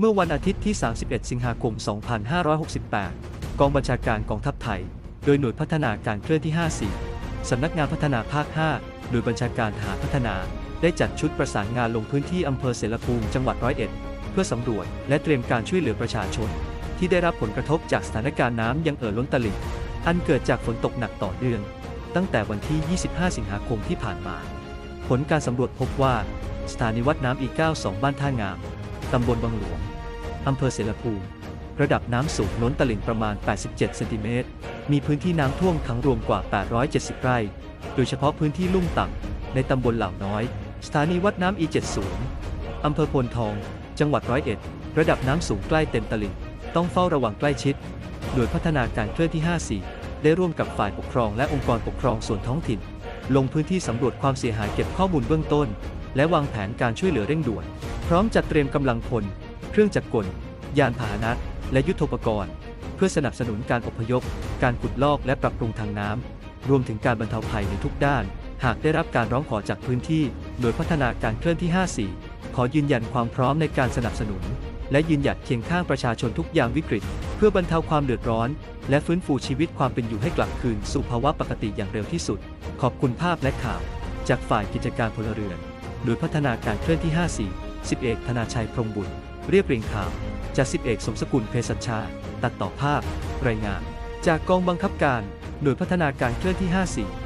เมื่อวันอาทิตย์ที่ 31 สิงหาคม 2568 กองบัญชาการกองทัพไทย โดยหน่วยพัฒนาการเคลื่อนที่ 54 สำนักงานพัฒนาภาค5หน่วยบัญชาการทหารพัฒนา ได้จัดชุดประสานงานลงพื้นที่อำเภอเสรภูมิจังหวัดร้อยเอ็ด เพื่อสำรวจและเตรียมการช่วยเหลือประชาชน ที่ได้รับผลกระทบจากสถานการณ์น้ำยังเอ่อล้นตลิ่ง อันเกิดจากฝนตกหนักต่อเนื่อง ตั้งแต่วันที่ 25 สิงหาคมที่ผ่านมา ผลการสำรวจพบว่า สถานีวัดน้ำอี92 บ้านท่างาม ตำบลบางหลวง อำเภอเสรภูมิ ระดับน้ำสูงล้นตลิ่งประมาณ 87 เซนติเมตร มีพื้นที่น้ำท่วมขังรวมกว่า 870 ไร่ โดยเฉพาะพื้นที่ลุ่มต่ำ ในตำบลเหล่าน้อย สถานีวัดน้ำอี70 อำเภอโพนทอง จังหวัดร้อยเอ็ด ระดับน้ำสูงใกล้เต็มตลิ่ง ต้องเฝ้าระวังใกล้ชิด โดยพัฒนาการเคลื่อนที่ 54 ได้ร่วมกับฝ่ายปกครองและองค์กรปกครองส่วนท้องถิ่น ลงพื้นที่สำรวจความเสียหายเก็บข้อมูลเบื้องต้น และวางแผนการช่วยเหลือเร่งด่วน พร้อมจัดเตรียมกำลังพล เครื่องจักรกล ยานพาหนะ และยุทโธปกรณ์ เพื่อสนับสนุนการอพยพ การขุดลอกและปรับปรุงทางน้ำ รวมถึงการบรรเทาภัยในทุกด้าน หากได้รับการร้องขอจากพื้นที่ โดยพัฒนาการเคลื่อนที่ 54 ขอยืนยันความพร้อมในการสนับสนุน และยืนหยัดเคียงข้างประชาชนทุกยามวิกฤต เพื่อบรรเทาความเดือดร้อน และฟื้นฟูชีวิตความเป็นอยู่ให้กลับคืนสู่ภาวะปกติอย่างเร็วที่สุด ขอบคุณภาพและข่าว จากฝ่ายกิจการพลเรือน โดยพัฒนาการเคลื่อนที่ 54 10เอกธนาชัยพรมบุญ เรียบเรียงข่าว จาก10เอกสมสกุลเพศัชชา ตัดต่อภาพ รายงาน จากกองบังคับการ หน่วยพัฒนาการเคลื่อนที่ 54